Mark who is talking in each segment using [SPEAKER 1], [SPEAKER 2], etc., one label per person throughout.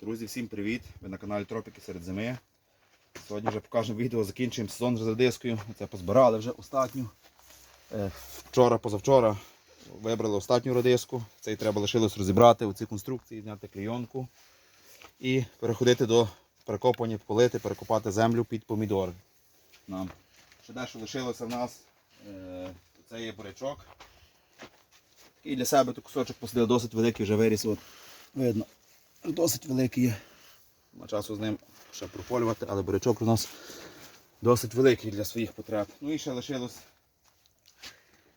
[SPEAKER 1] Друзі, всім привіт! Ви на каналі Тропіки серед зими. Сьогодні вже покажемо відео, закінчуємо сезон з редискою. Це позбирали вже остатню. Е, Вчора, позавчора вибрали остатню редиску. Цей треба лишилось розібрати у ці конструкції, зняти клейонку і переходити до перекопання, полити, перекопати землю під помідори. Нам. Ще дещо лишилося в нас. Е, Це є бурячок. І для себе тут кусочок посадили досить великий, вже виріс. От, видно, досить великий є. На часу з ним ще прополювати, але бурячок у нас досить великий для своїх потреб. Ну і ще лишилось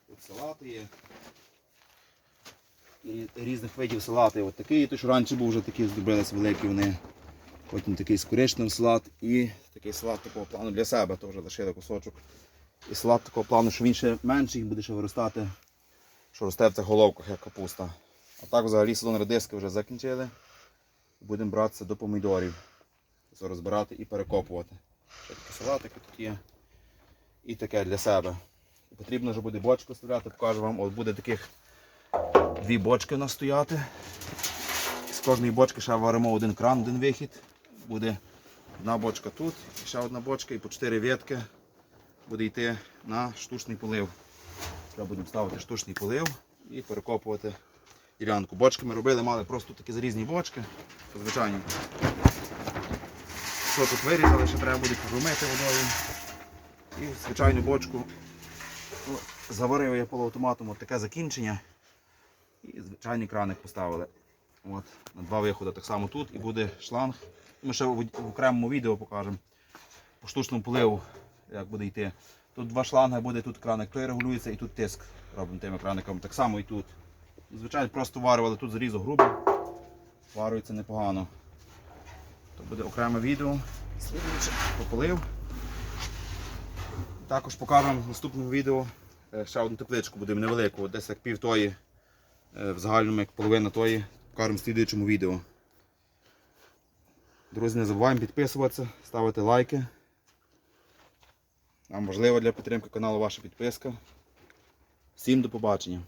[SPEAKER 1] тут салати є. І різних видів салати. От такий, той, що раніше був вже такий, зробилися великі вони. Потім такий з коричневим салат і такий салат такого плану для себе теж лишили кусочок. І салат такого плану, що він ще менший, буде ще виростати, що росте в цих головках, як капуста. А так взагалі сезон редиски вже закінчили. Будемо братися до помідорів. Розбирати і перекопувати. Ще такі салатики тут є. І таке для себе. Потрібно вже буде бочку ставляти, покажу вам. От буде таких дві бочки у нас стояти. З кожної бочки ще варимо один кран, один вихід. Буде одна бочка тут, ще одна бочка і по чотири ветки буде йти на штучний полив. Треба будемо ставити штучний полив і перекопувати ділянку. Бочки ми робили, мали просто такі зарізні бочки, звичайні. Що тут вирізали, ще треба буде промити водою. І звичайну бочку заварив я полуавтоматом от таке закінчення. І звичайний краник поставили. От, на два виходи так само тут і буде шланг. Ми ще в, окремому відео покажемо по штучному поливу, як буде йти. Тут два шланги буде, тут краник регулюється і тут тиск робимо тими краниками. Так само і тут. Звичайно, просто варювали, тут зарізу грубий, варюється непогано. То буде окреме відео. Слідуюче пополив. Також покажемо в наступному відео е, ще одну тепличку будемо невелику, десь як пів тої, е, в загальному як половина тої, покажемо в слідуючому відео. Друзі, не забуваємо підписуватися, ставити лайки. Нам важлива для підтримки каналу ваша підписка. Всім до побачення.